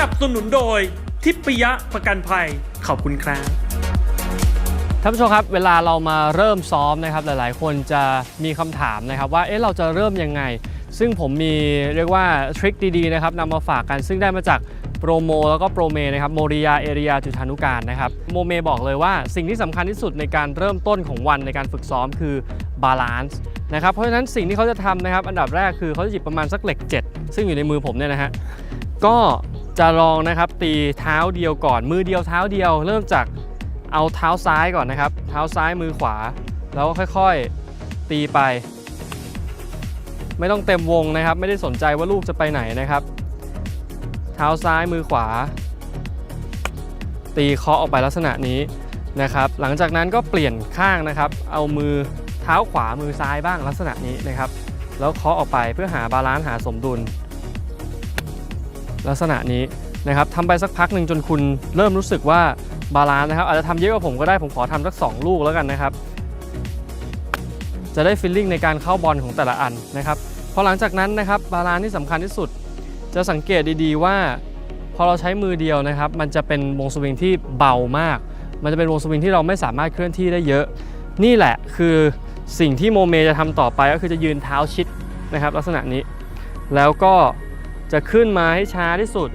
นับสนุนโดย ทิพยะประกันภัย ขอบคุณครับ ท่านผู้ชมครับ เวลาเรามาเริ่มซ้อมนะครับ หลายๆ คนจะมีคำถามนะครับว่า เอ๊ะ เราจะเริ่มยังไง ซึ่งผมมีเรียกว่าทริคดี ๆ นะครับนำมาฝากกัน ซึ่งได้มาจากโปรโมแล้วก็โปรเมนะครับโมริยาเอริยาจุธานุการนะครับโมเมบอกเลยว่าสิ่งที่สำคัญที่สุดในการเริ่มต้นของวันในการฝึกซ้อมคือบาลานซ์นะครับเพราะฉะนั้นสิ่งที่เขาจะทำนะครับ อันดับแรกคือเขาจะหยิบประมาณสักเหล็ก 7 ซึ่งอยู่ในมือผมเนี่ยนะฮะก็ จะลองนะครับตีเท้าเดียวก่อน มือเดียวเท้าเดียว เริ่มจากเอาเท้าซ้ายก่อนนะครับ เท้าซ้ายมือขวา แล้วก็ค่อยๆตีไป ไม่ต้องเต็มวงนะครับ ไม่ได้สนใจว่าลูกจะไปไหนนะครับ เท้าซ้ายมือขวา ตีเคาะออกไปลักษณะนี้นะครับ หลังจากนั้นก็เปลี่ยนข้างนะครับ เอามือเท้าขวามือซ้ายบ้างลักษณะนี้นะครับ แล้วเคาะออกไปเพื่อหาบาลานซ์หาสมดุล ลักษณะนี้นะครับทำไปสักพักหนึ่งจนคุณเริ่มรู้สึกว่าบาลานซ์นะครับอาจจะทำเยอะกว่าผมก็ได้ผมขอทำสัก 2 ลูกแล้วกันนะครับ จะได้ฟิลลิ่งในการเข้าบอลของแต่ละอันนะครับพอหลังจากนั้นนะครับบาลานซ์ที่สำคัญที่สุด จะสังเกตดีๆว่า พอเราใช้มือเดียวนะครับ มันจะเป็นวงสวิงที่เบามาก มันจะเป็นวงสวิงที่เราไม่สามารถเคลื่อนที่ได้เยอะ นี่แหละคือสิ่งที่โมเมจะทำต่อไปก็คือจะยืนเท้าชิดนะครับ ลักษณะนี้แล้วก็ จะขึ้นมาให้ช้าที่สุด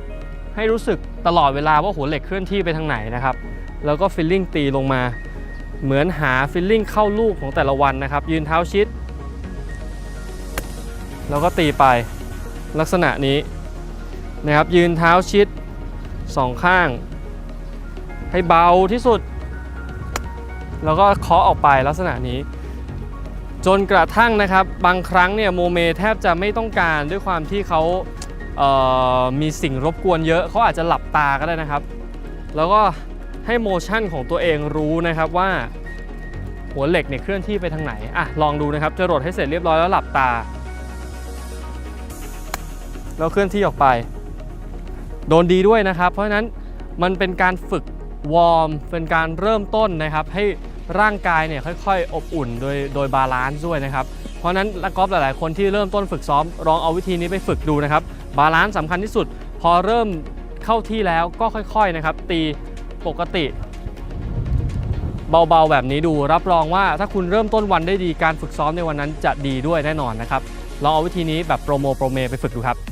ให้รู้สึกตลอดเวลาว่าหัวเหล็กเคลื่อนที่ไปทางไหนนะครับ แล้วก็ฟิลลิ่งตีลงมา เหมือนหาฟิลลิ่งเข้าลูกของแต่ละวันนะครับ ยืนเท้าชิด แล้วก็ตีไปลักษณะนี้นะครับ ยืนเท้าชิดสองข้าง ให้เบาที่สุด แล้วก็เคาะออกไปลักษณะนี้จนกระทั่งนะครับบางครั้งเนี่ยโมเมแทบจะไม่ต้องการด้วยความที่เขา มีสิ่งรบกวนเยอะเขาอาจจะหลับตาก็ได้นะครับ แล้วก็ให้โมชั่นของตัวเองรู้นะครับว่า หัวเหล็กเนี่ยเคลื่อนที่ไปทางไหนอะลองดูนะครับจะรดให้เสร็จเรียบร้อยแล้วหลับตา แล้วเคลื่อนที่ออกไป โดนดีด้วยนะครับ เพราะฉะนั้นมันเป็นการฝึกวอร์มเป็นการเริ่มต้นนะครับ ให้ร่างกายเนี่ยค่อยๆ อบอุ่นโดยโดยบาลานซ์ด้วยนะครับ เพราะฉะนั้นนักกอล์ฟหลายๆ คนที่เริ่มต้นฝึกซ้อมลองเอาวิธีนี้ไปฝึกดูนะครับ บาลานซ์สำคัญที่สุด พอเริ่มเข้าที่แล้วก็ค่อยๆนะครับ ตีปกติ เบาๆแบบนี้ดูรับรองว่าถ้าคุณเริ่มต้นวันได้ดีการฝึกซ้อมในวันนั้นจะดีด้วยแน่นอนนะครับลองเอาวิธีนี้แบบโปรโมโปรเมไปฝึกดูครับ